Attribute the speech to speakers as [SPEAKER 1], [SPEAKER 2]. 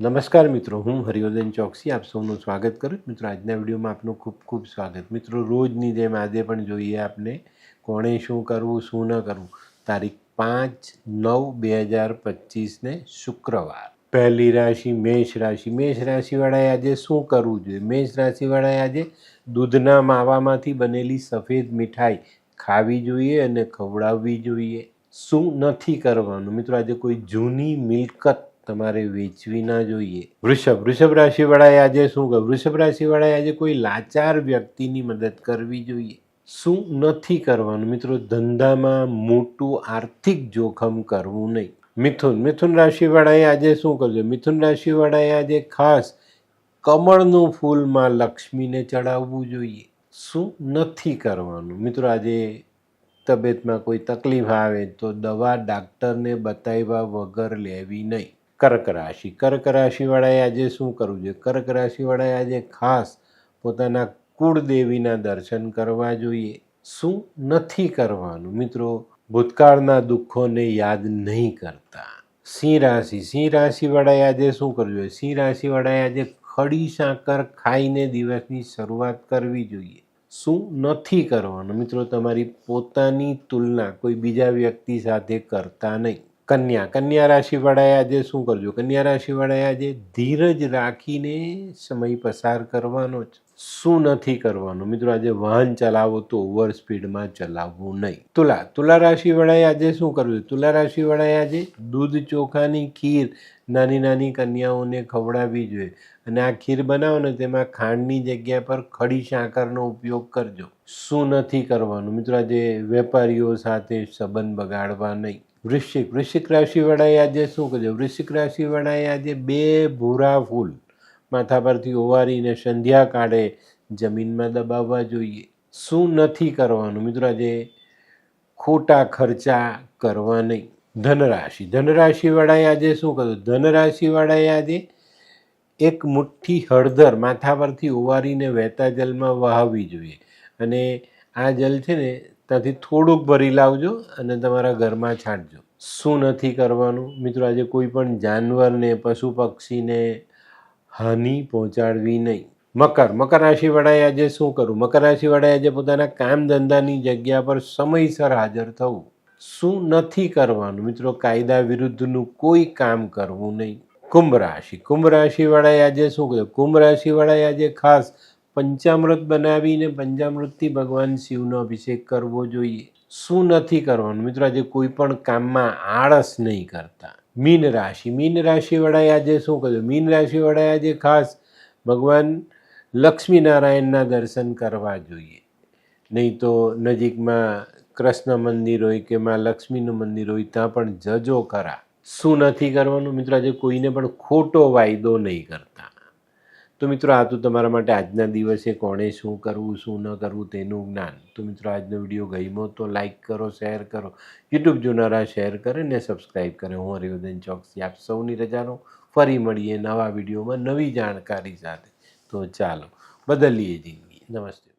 [SPEAKER 1] નમસ્કાર મિત્રો, હું હરિવર્ધન ચોકસી, આપ સૌનું સ્વાગત કરું. મિત્રો, આજના વિડીયોમાં આપનું ખૂબ ખૂબ સ્વાગત. મિત્રો, રોજની જેમ આજે પણ જોઈએ આપને કોણે શું કરવું, શું ન કરવું. તારીખ પાંચ નવ બે હજાર પચીસને શુક્રવાર. પહેલી રાશિ મેષ રાશિ. મેષ રાશિવાળાએ આજે શું કરવું જોઈએ? મેષ રાશિવાળાએ આજે દૂધના માવામાંથી બનેલી સફેદ મીઠાઈ ખાવી જોઈએ અને ખવડાવવી જોઈએ. શું નથી કરવાનું? મિત્રો, આજે કોઈ જૂની મિલકત તમારે વેચવી ના જોઈએ. વૃષભ વૃષભ રાશિવાળાએ આજે શું કરવું વૃષભ રાશિવાળાએ આજે કોઈ લાચાર વ્યક્તિની મદદ કરવી જોઈએ. શું નથી કરવાનું? મિત્રો, ધંધામાં મોટું આર્થિક જોખમ કરવું નહીં. મિથુન મિથુન રાશિવાળાએ આજે શું કરવું મિથુન રાશિવાળાએ આજે ખાસ કમળનું ફૂલમાં લક્ષ્મીને ચડાવવું જોઈએ. શું નથી કરવાનું? મિત્રો, આજે તબિયતમાં કોઈ તકલીફ આવે તો દવા ડાક્ટરને બતાવ્યા વગર લેવી નહીં. કર્ક રાશિ. કર્ક રાશિવાળાએ આજે શું કરવું જોઈએ? કર્ક રાશિવાળાએ આજે ખાસ પોતાના કુળદેવીના દર્શન કરવા જોઈએ. શું? નથી કરવાનું. મિત્રો, ભૂતકાળના દુઃખોને યાદ નહીં કરતા. સિંહ રાશિ. સિંહ રાશિવાળાએ આજે શું કરવું જોઈએ? સિંહ રાશિવાળાએ આજે ખડી સાકર ખાઈને દિવસની શરૂઆત કરવી જોઈએ. શું? નથી કરવાનું. મિત્રો, તમારી પોતાની તુલના કોઈ બીજા વ્યક્તિ સાથે કરતા નહીં. કન્યા. કન્યા રાશિવાળાએ આજે શું કરજો? કન્યા રાશિવાળાએ આજે ધીરજ રાખીને સમય પસાર કરવાનો છે. શું નથી કરવાનું? મિત્રો, આજે વાહન ચલાવો તો ઓવર સ્પીડમાં ચલાવવું નહીં. તુલા. તુલા રાશિવાળાએ આજે શું કરવું તુલા રાશિવાળાએ આજે દૂધ ચોખાની ખીર નાની નાની કન્યાઓને ખવડાવવી જોઈએ. અને આ ખીર બનાવો ને તેમાં ખાંડની જગ્યા પર ખડી સાકરનો ઉપયોગ કરજો. શું નથી કરવાનું? મિત્રો, આજે વેપારીઓ સાથે સંબંધ બગાડવા નહીં. વૃશ્ચિક વૃશ્ચિક રાશિવાળાએ આજે શું કરજો વૃશ્ચિક રાશિવાળાએ આજે બે ભૂરા ફૂલ માથા પરથી ઓવારીને સંધ્યા કાઢે જમીનમાં દબાવવા જોઈએ. શું નથી કરવાનું? મિત્રો, આજે ખોટા ખર્ચા કરવા નહીં. ધનરાશિ ધનરાશિવાળાએ આજે શું કર્યું? ધનરાશિવાળાએ આજે એક મુઠ્ઠી હળદર માથા પરથી ઉવારીને વહેતા જલમાં વહાવવી જોઈએ. અને આ જલ છે ને, ત્યાંથી થોડુંક ભરી લાવજો અને તમારા ઘરમાં છાંટજો. શું નથી કરવાનું? મિત્રો, આજે કોઈ પણ જાનવરને, પશુ પક્ષીને હાનિ પહોંચાડવી નહીં. મકર મકર રાશિવાળાએ આજે શું કરવું મકર રાશિવાળાએ આજે પોતાના કામ ધંધાની જગ્યા પર સમયસર હાજર થવું. શું નથી કરવાનું? મિત્રો, કાયદા વિરુદ્ધનું કોઈ કામ કરવું નહીં. કુંભ રાશિ કુંભ રાશિવાળાએ આજે શું કર્યું કુંભ રાશિવાળાએ આજે ખાસ પંચામૃત બનાવીને પંચામૃતથી ભગવાન શિવનો અભિષેક કરવો જોઈએ. શું નથી કરવાનું? મિત્રો, આજે કોઈ પણ કામમાં આળસ નહીં કરતા. મીન રાશિ. મીન રાશિવાળાએ આજે શું કર્યું મીન રાશિવાળાએ આજે ખાસ ભગવાન લક્ષ્મીનારાયણના દર્શન કરવા જોઈએ. નહીં તો નજીકમાં કૃષ્ણ મંદિર હોય કે માં લક્ષ્મીનું મંદિર હોય, ત્યાં પણ જજો ખરા શું નથી કરવાનું? મિત્રો, આજે કોઈને પણ ખોટો વાયદો નહીં કરતા. તો મિત્રો, આ તો તમારા માટે આજના દિવસે કોણે શું કરવું, શું ન કરવું તેનું જ્ઞાન. તો મિત્રો, આજનો વીડિયો ગમ્યો તો લાઇક કરો, શેર કરો. યુટ્યુબ જોનારા શેર કરે ને સબસ્ક્રાઈબ કરે. હું હરિવર્ધન ચોકસી આપ સૌની રજાનો ફરી મળીએ નવા વિડીયોમાં નવી જાણકારી સાથે. તો ચાલો, બદલીએ જિંદગી. નમસ્તે.